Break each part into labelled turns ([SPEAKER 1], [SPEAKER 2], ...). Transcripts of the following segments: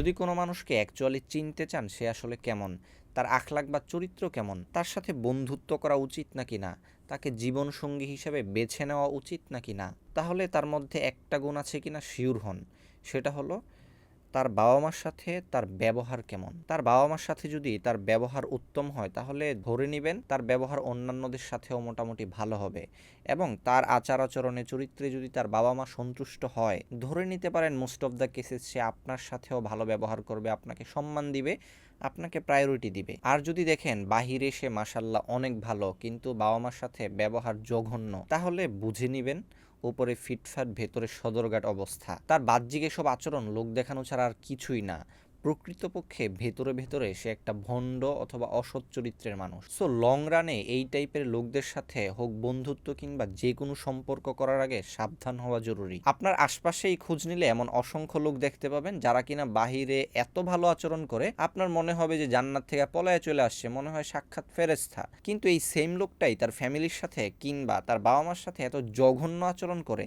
[SPEAKER 1] যদি কোনো মানুষকে অ্যাকচুয়ালি চিনতে চান সে আসলে কেমন, তার আখলাক বা চরিত্র কেমন, তার সাথে বন্ধুত্ব করা উচিত নাকি না, তাকে জীবনসঙ্গী হিসেবে বেছে নেওয়া উচিত নাকি না, তাহলে তার মধ্যে একটা গুণ আছে কিনা শিউর হন। সেটা হলো তার বাবা মার সাথে তার ব্যবহার কেমন? তার বাবা মার সাথে যদি তার ব্যবহার উত্তম হয়, তাহলে ধরে নেবেন তার ব্যবহার অন্যান্যদের সাথেও মোটামুটি ভালো হবে এবং তার আচার আচরণে চরিত্রে যদি তার বাবা মা সন্তুষ্ট হয়, ধরে নিতে পারেন মোস্ট অফ দ্য কেসেস সে আপনার সাথেও ভালো ব্যবহার করবে, আপনাকে সম্মান দিবে, আপনাকে প্রায়োরিটি দিবে। আর যদি দেখেন বাহিরে সে মাসাল্লাহ অনেক ভালো, কিন্তু বাবা মার সাথে ব্যবহার জঘন্য, তাহলে বুঝে নিবেন উপরে ফিটফাট ভেতরে সদরঘাট অবস্থা। তার বাহ্যিক এসব আচরণ লোক দেখানো ছাড়া আর কিছুই না। প্রকৃতপক্ষে ভেতরে ভেতরে সে একটা ভণ্ড অথবা অসৎ চরিত্রের মানুষ। সো লং রানে এই টাইপের লোকদের সাথে হোক বন্ধুত্ব কিংবা যে কোনো সম্পর্ক করার আগে সাবধান হওয়া জরুরি। আপনার আশপাশেই খোঁজ নিলে এমন অসংখ্য লোক দেখতে পাবেন যারা কিনা বাহিরে এত ভালো আচরণ করে, আপনার মনে হবে যে জান্নাত থেকে পলায় চলে আসছে, মনে হয় সাক্ষাৎ ফেরেস্তা কিন্তু এই সেম লোকটাই তার ফ্যামিলির সাথে কিংবা তার বাবা মার সাথে এত জঘন্য আচরণ করে,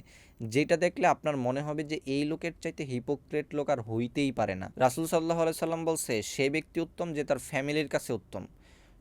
[SPEAKER 1] যেটা দেখলে আপনার মনে হবে যে এই লোকের চাইতে হিপোক্রেট লোক আর হইতেই পারে না। রাসুল সাল্লাহ আলাইসাল্লাম বলছে সে ব্যক্তি উত্তম যে তার ফ্যামিলির কাছে উত্তম।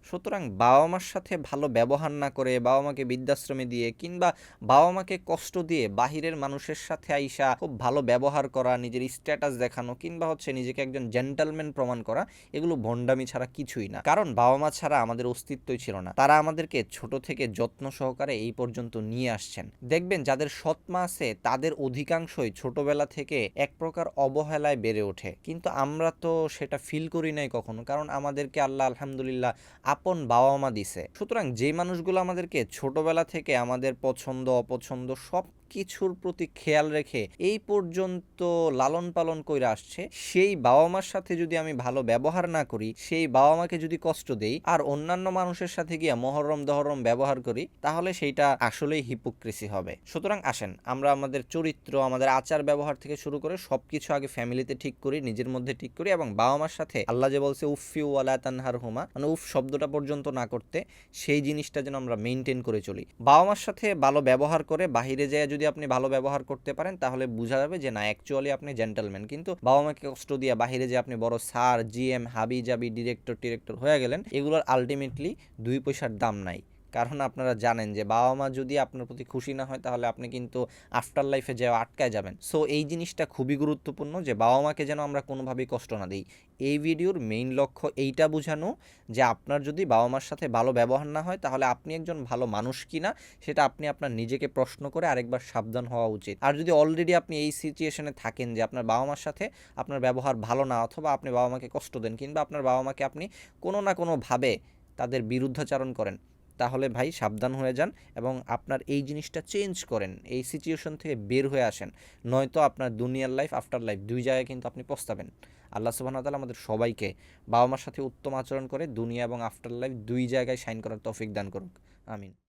[SPEAKER 1] সুতরাং বাবা মার সাথে ভালো ব্যবহার না করে বাবা মাকে বৃদ্ধাশ্রমে দিয়ে কিংবা বাবা মাকে কষ্ট দিয়ে বাহিরের মানুষের সাথে আইসা খুব ভালো ব্যবহার করা, নিজের স্ট্যাটাস দেখানো কিংবা হচ্ছে নিজেকে একজন জেন্টালম্যান প্রমাণ করা, এগুলো ভণ্ডামি ছাড়া কিছুই না। কারণ বাবা মা ছাড়া আমাদের অস্তিত্বই ছিল না। তারা আমাদেরকে ছোট থেকে যত্ন সহকারে এই পর্যন্ত নিয়ে আসছেন। দেখবেন যাদের সৎমা আছে, তাদের অধিকাংশই ছোটবেলা থেকে এক প্রকার অবহেলায় বেড়ে ওঠে। কিন্তু আমরা তো সেটা ফিল করি নাই কখনো। কারণ আমাদেরকে আল্লাহ আলহামদুলিল্লাহ আপন বাবা মা দিছে। সুতরাং যে মানুষগুলো আমাদেরকে ছোটবেলা থেকে আমাদের পছন্দ অপছন্দ সব কিছুর প্রতি খেয়াল রেখে এই পর্যন্ত লালন পালন করে আসছে, সেই বাবা মার সাথে যদি আমি ভালো ব্যবহার না করি, সেই বাবা মাকে যদি কষ্ট দেই আর অন্যান্য মানুষের সাথে গিয়ে মহরম দহরম ব্যবহার করি, তাহলে সেইটা আসলেই হিপোক্রেসি হবে। সুতরাং আসেন, আমরা আমাদের চরিত্র, আমাদের আচার ব্যবহার থেকে শুরু করে সবকিছু আগে ফ্যামিলিতে ঠিক করি, নিজের মধ্যে ঠিক করি এবং বাবা মার সাথে আল্লাহ যে বলছে, উফি ওয়ালা তানহার হুমা মানে উফ শব্দটা পর্যন্ত না করতে, সেই জিনিসটা যেন আমরা মেনটেন করে চলি। বাবা মার সাথে ভালো ব্যবহার করে বাহিরে যায় যদি আপনি ভালো ব্যবহার করতে পারেন, তাহলে বোঝা যাবে যে না অ্যাকচুয়ালি আপনি জেন্টালম্যান কিন্তু বাবা মাকে কষ্ট দিয়ে বাহিরে যে আপনি বড় স্যার জিএম হাবি জাবি ডিরেক্টর টিরেক্টর হয়ে গেলেন, এগুলোর আলটিমেটলি দুই পয়সার দাম নাই। কারণ আপনারা জানেন যে বাবা মা যদি আপনার প্রতি খুশি না হয়, তাহলে আপনি কিন্তু আফটার লাইফে যাওয়া আটকায় যাবেন। সো এই জিনিসটা খুবই গুরুত্বপূর্ণ যে বাবা মাকে যেন আমরা কোনোভাবেই কষ্ট না দিই। এই ভিডিওর মেইন লক্ষ্য এইটা বোঝানো যে আপনার যদি বাবা মার সাথে ভালো ব্যবহার না হয়, তাহলে আপনি একজন ভালো মানুষ কিনা, সেটা আপনি আপনার নিজেকে প্রশ্ন করে আরেকবার সাবধান হওয়া উচিত। আর যদি অলরেডি আপনি এই সিচুয়েশনে থাকেন যে আপনার বাবা মার সাথে আপনার ব্যবহার ভালো না, অথবা আপনি বাবা মাকে কষ্ট দেন, কিংবা আপনার বাবা মাকে আপনি কোনো না কোনোভাবে তাদের বিরুদ্ধাচারণ করেন তাহলে ভাই সাবধান হয়ে যান এবং আপনার এই জিনিসটা চেঞ্জ করেন, এই সিচুয়েশন থেকে বের হয়ে আসেন। নয়তো আপনার দুনিয়ার লাইফ আফটার লাইফ দুই জায়গায় কিন্তু আপনি পস্তাবেন। আল্লাহ সুবাহ তালা আমাদের সবাইকে বাবা মার সাথে উত্তম আচরণ করে দুনিয়া এবং আফটার লাইফ দুই জায়গায় সাইন করার তৌফিক দান করুক। আমিন।